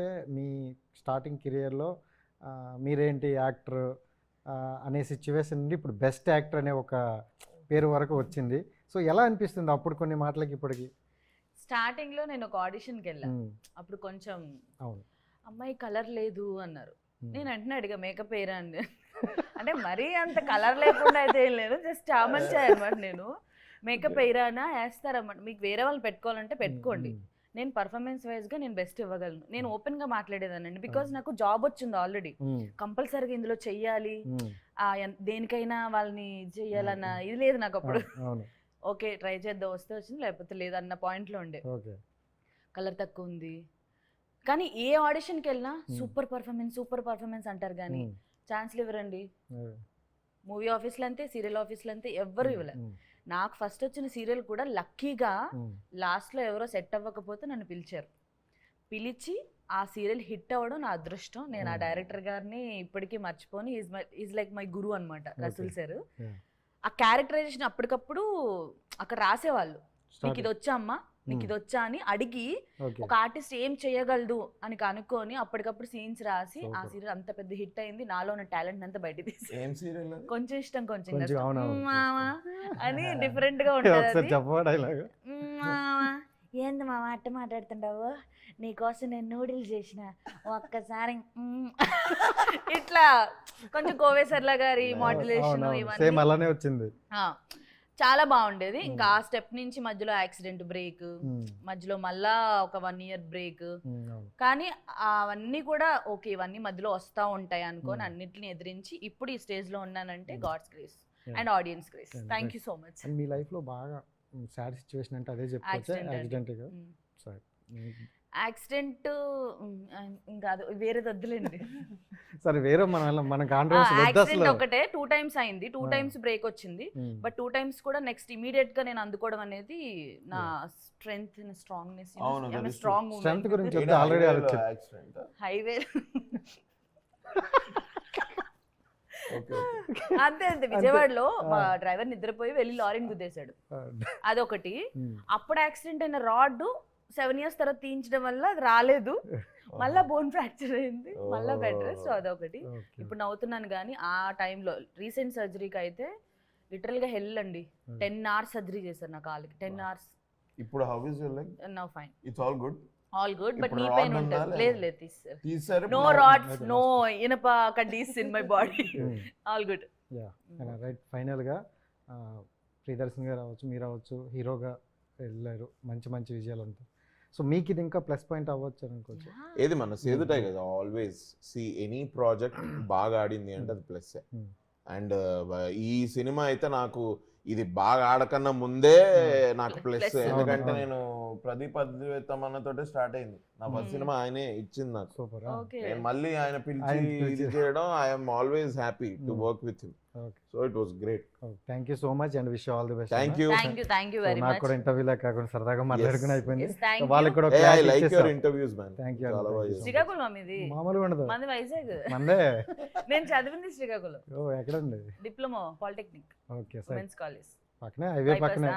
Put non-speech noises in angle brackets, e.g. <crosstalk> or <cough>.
చూస్తే మీ స్టార్టింగ్ కెరియర్లో మీరేంటి యాక్టర్ అనే సిచ్యువేషన్ నుండి ఇప్పుడు బెస్ట్ యాక్టర్ అనే ఒక పేరు వరకు వచ్చింది. సో ఎలా అనిపిస్తుంది అప్పుడు కొన్ని మాటలకి ఇప్పటికి? స్టార్టింగ్లో నేను ఒక ఆడిషన్కి వెళ్ళాను అప్పుడు కొంచెం అవును. అమ్మాయి కలర్ లేదు అన్నారు. నేను వెంటనే అడిగా మేకప్ వేయరా అండి అంటే మరీ అంత కలర్ లేకుండా అయితే ఏం లేదు. జస్ట్ చామంచాయి అనమాట నేను. మేకప్ వేయరానా? వేస్తారన్నమాట. మీకు వేరే వాళ్ళు పెట్టుకోవాలంటే పెట్టుకోండి. నేను పర్ఫార్మెన్స్ వైజ్గా నేను బెస్ట్ ఇవ్వగలను. నేను ఓపెన్గా మాట్లాడేదానండి బికాజ్ నాకు జాబ్ వచ్చింది ఆల్రెడీ ఉమ్, కంపల్సరీగా ఇందులో చెయ్యాలి. దేనికైనా వాళ్ళని చెయ్యాలన్న ఇది లేదు నాకు అప్పుడు. <laughs> ఓకే ట్రై చేద్దాం వస్తే వచ్చింది లేకపోతే లేదన్న పాయింట్లో ఉండే. కలర్ తక్కువ ఉంది. కానీ ఏ ఆడిషన్కి వెళ్ళినా Hmm. Super performance super performance అంటారు కానీ ఛాన్స్లు ఇవ్వరండి. మూవీ ఆఫీస్లో అంతే సీరియల్ ఆఫీస్లో అంతే ఎవ్వరు ఇవ్వలే. ఉమ్, నాకు ఫస్ట్ వచ్చిన సీరియల్ కూడా లక్కీగా లాస్ట్లో ఎవరో సెట్ అవ్వకపోతే నన్ను పిలిచారు. పిలిచి ఆ సీరియల్ హిట్ అవ్వడం నా అదృష్టం. నేను ఆ. డైరెక్టర్ గారిని ఇప్పటికీ మర్చిపోని. Is my is like my guru అనమాట రసూల్ సార్. ఆ క్యారెక్టరైజేషన్ అప్పటికప్పుడు అక్కడ రాసేవాళ్ళు. నీకు. ఇది వచ్చా అమ్మా? నీకు. ఇది వచ్చా అని అడిగి ఒక ఆర్టిస్ట్ ఏం చేయగలదు అని కనుక్కొని అప్పటికప్పుడు సీన్స్ రాసి ఆ. సీరియల్ అంత పెద్ద హిట్ అయింది. నాలో ఉన్న టాలెంట్ అంతా బయట తీసి ఏం సీరియల్ కొంచెం ఇష్టం కొంచెం అని. డిఫరెంట్గా ఉంటుంది ఏంది మామ అట్ట మాట్లాడుతుంటావు నీకోసం నేను నూడిల్స్ చేసిన. ఒక్కసారి. ఇట్లా కొంచెం కోవేశ్వర్ల గారి మాడ్యులేషన్ ఇవన్నీ. అలానే వచ్చింది. ఆ, చాలా బాగుండేది ఇంకా. ఆ స్టెప్ నుంచి మధ్యలో యాక్సిడెంట్ బ్రేక్ మధ్యలో మళ్ళా ఒక వన్ ఇయర్ బ్రేక్ కానీ అవన్నీ కూడా ఓకే ఇవన్నీ మధ్యలో వస్తూ ఉంటాయి అనుకొని. అన్నిటిని ఎదిరించి ఇప్పుడు ఈ స్టేజ్లో ఉన్నానంటే. God's grace. And audience grace thank. You so much మీ లైఫ్లో బాగా సాడ్ సిచ్యువేషన్ అంటే అదే చెప్పుకోవచ్చు. సరే యాక్సిడెంట్ ఇంకా అది వేరేది వద్దులేండి. సరే వేరే మన మన యాక్సిడెంట్ ఒకటే టూ టైమ్స్ అయింది. టూ. టైమ్స్ బ్రేక్ వచ్చింది. బట్ టూ టైమ్స్ కూడా నెక్స్ట్ ఇమీడియట్గా నేను అందుకోవడం అనేది నా స్ట్రెంగ్త్ స్ట్రాంగ్నెస్. స్ట్రాంగ్ Strength గురించి. యాక్సిడెంట్ హైవే ఓకే అంతే అంతే. విజయవాడలో మా. డ్రైవర్ నిద్రపోయి వెళ్ళి లారీని గుద్దేశాడు. అదొకటి. అప్పుడు యాక్సిడెంట్ అయిన రాడ్ సెవెన్ ఇయర్స్ తర్వాత తీయించడం వల్ల అది రాలేదు. <laughs> మళ్ళా బోన్ ఫ్రాక్చర్ అయింది. మళ్ళా బెడ్ రెస్ట్. అదొకటి. ఇప్పుడు నవ్వుతున్నాను కానీ ఆ టైంలో రీసెంట్ సర్జరీకి అయితే లిటరల్గా హెల్ అండి. టెన్ అవర్స్ సర్జరీ చేశారు నా కాలుకి టెన్. అవర్స్ ఇప్పుడు how is your like no fine it's all good all good but knee pain ఉందా ఉంటుంది. లేదా? లేదు తీస్తారు తీసారు నో రాడ్స్ నో ఇనప కడ్డీస్ in my body all good ya right ఫైనల్గా ప్రియదర్శన్ గారు అవ్వచ్చు మీరు అవ్వచ్చు హీరోగా వెళ్ళారు. మంచి మంచి విజయాలు ఉంటాయి సో మీకు ఇది ఇంకా ప్లస్ పాయింట్ అవ్వచ్చు అని అనుకోవచ్చు ఏది మన సేదుటాయి కదా ఆల్వేస్ సి ఎనీ ప్రాజెక్ట్ బాగా ఆడింది అంటే అది ప్లస్ Hmm. అండ్ ఈ సినిమా అయితే నాకు ఇది బాగా ఆడకన్నా ముందే Hmm. నాకు. ప్లస్ ఎందుకంటే. నేను ప్రదీప్ అద్వైతమన్నతోటే స్టార్ట్ అయింది. నా ఫస్ట్. సినిమా ఆయనే ఇచ్చింది నాకు. Super okay. నేను మళ్ళీ ఆయన పిలిచి ఇది చేయడం I'm always happy to. Work with him so it was great thank you so much and wish all the best thank you thank you thank you very నాకు మచ్ కూడా ఇంటర్వ్యూలో కాకుండా సరదాగా మాట్లాడుకుని అయిపోయింది. థ్యాంక్ వాళ్ళకి యూ కూడా I like your. Interviews man so చేశారు. శ్రీకాకుళం ఇది మామూలుగా ఉండదు. మంది వైజాగ్. మందే. నేను చదివింది శ్రీకాకుళం. ఓ ఎక్కడండి? Diploma polytechnic. ఓకే సరే. ఉమెన్స్ కాలేజ్ పక్కనే హైవే పక్కనే.